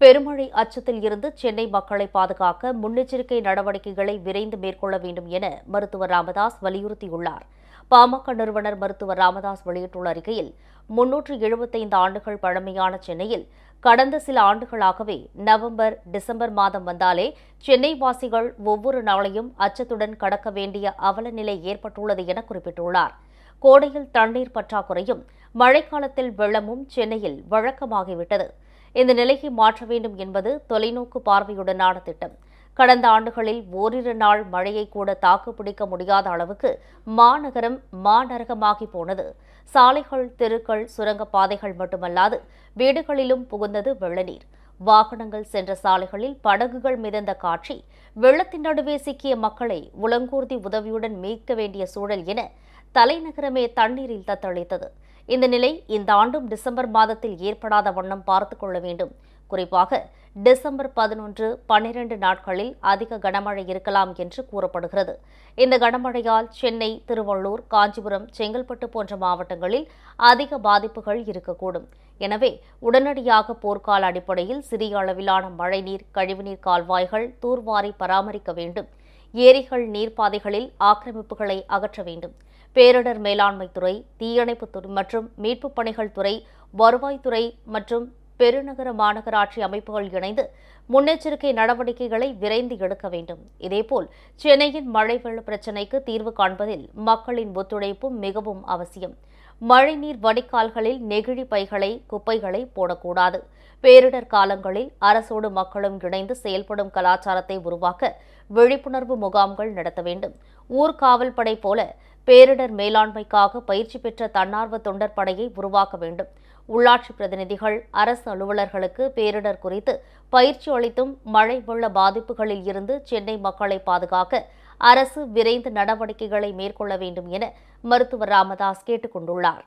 பெருமழை அச்சத்தில் இருந்து சென்னை மக்களை பாதுகாக்க முன்னெச்சரிக்கை நடவடிக்கைகளை விரைந்து மேற்கொள்ள வேண்டும் என மருத்துவர் ராமதாஸ் வலியுறுத்தியுள்ளார். பாமக நிறுவனர் மருத்துவர் ராமதாஸ் வெளியிட்டுள்ள அறிக்கையில் முன்னூற்று எழுபத்தைந்து ஆண்டுகள் பழமையான சென்னையில் கடந்த சில ஆண்டுகளாகவே நவம்பர் டிசம்பர் மாதம் வந்தாலே சென்னை வாசிகள் ஒவ்வொரு நாளையும் அச்சத்துடன் கடக்க வேண்டிய அவல நிலை ஏற்பட்டுள்ளது என குறிப்பிட்டுள்ளார். கோடையில் தண்ணீர் பற்றாக்குறையும் மழைக்காலத்தில் வெள்ளமும் சென்னையில் வழக்கமாகிவிட்டது. இந்த நிலையை மாற்ற வேண்டும் என்பது தொலைநோக்கு பார்வையுடனான திட்டம். கடந்த ஆண்டுகளில் ஓரிரு நாள் மழையை கூட தாக்குப்பிடிக்க முடியாத அளவுக்கு மாநகரம் மாநரகமாகி போனது. சாலைகள் தெருக்கள் சுரங்கப்பாதைகள் மட்டுமல்லாது வீடுகளிலும் புகுந்தது வெள்ளநீர். வாகனங்கள் சென்ற சாலைகளில் படகுகள் மிதந்த காட்சி வெள்ளத்தின் நடுவே சிக்கிய மக்களை உலங்கூர்தி உதவியுடன் மீட்க வேண்டிய சூழல் என தலைநகரமே தண்ணீரில் தத்தளித்தது. இந்த நிலை இந்த ஆண்டும் டிசம்பர் மாதத்தில் ஏற்படாத வண்ணம் பார்த்து கொள்ள வேண்டும். குறிப்பாக டிசம்பர் பதினொன்று பன்னிரண்டு நாட்களில் அதிக கனமழை இருக்கலாம் என்று கூறப்படுகிறது. இந்த கனமழையால் சென்னை திருவள்ளூர் காஞ்சிபுரம் செங்கல்பட்டு போன்ற மாவட்டங்களில் அதிக பாதிப்புகள் இருக்கக்கூடும். எனவே உடனடியாக போர்க்கால அடிப்படையில் சிறிய அளவிலான மழைநீர் கழிவுநீர் கால்வாய்கள் தூர்வாரி பராமரிக்க வேண்டும். ஏரிகள் நீர்ப்பாதைகளில் ஆக்கிரமிப்புகளை அகற்ற வேண்டும். பேரிடர் மேலாண்மைத்துறை தீயணைப்புத்துறை துறை மற்றும் மீட்புப் பணிகள் துறை வருவாய்த்துறை மற்றும் பெருநகர மாநகராட்சி அமைப்புகள் இணைந்து முன்னெச்சரிக்கை நடவடிக்கைகளை விரைந்து எடுக்க வேண்டும். இதேபோல் சென்னையின் மழை வெள்ள பிரச்சினைக்கு தீர்வு காண்பதில் மக்களின் ஒத்துழைப்பும் மிகவும் அவசியம். மழைநீர் வடிகால்களில் நெகிழி பைகளை குப்பைகளை போடக்கூடாது. பேரிடர் காலங்களில் அரசோடு மக்களும் இணைந்து செயல்படும் கலாச்சாரத்தை உருவாக்க விழிப்புணர்வு முகாம்கள் நடத்த வேண்டும். ஊர்காவல் படை போல பேரிடர் மேலாண்மைக்காக பயிற்சி பெற்ற தன்னார்வ தொண்டர் படையை உருவாக்க வேண்டும். உள்ளாட்சி பிரதிநிதிகள் அரசு அலுவலர்களுக்கு பேரிடர் குறித்து பயிற்சி அளித்தும் மழை வெள்ள பாதிப்புகளில் இருந்து சென்னை மக்களை பாதுகாக்க அரசு விரைந்து நடவடிக்கைகளை மேற்கொள்ள வேண்டும் என மருத்துவர் ராமதாஸ் கேட்டுக் கொண்டுள்ளார்.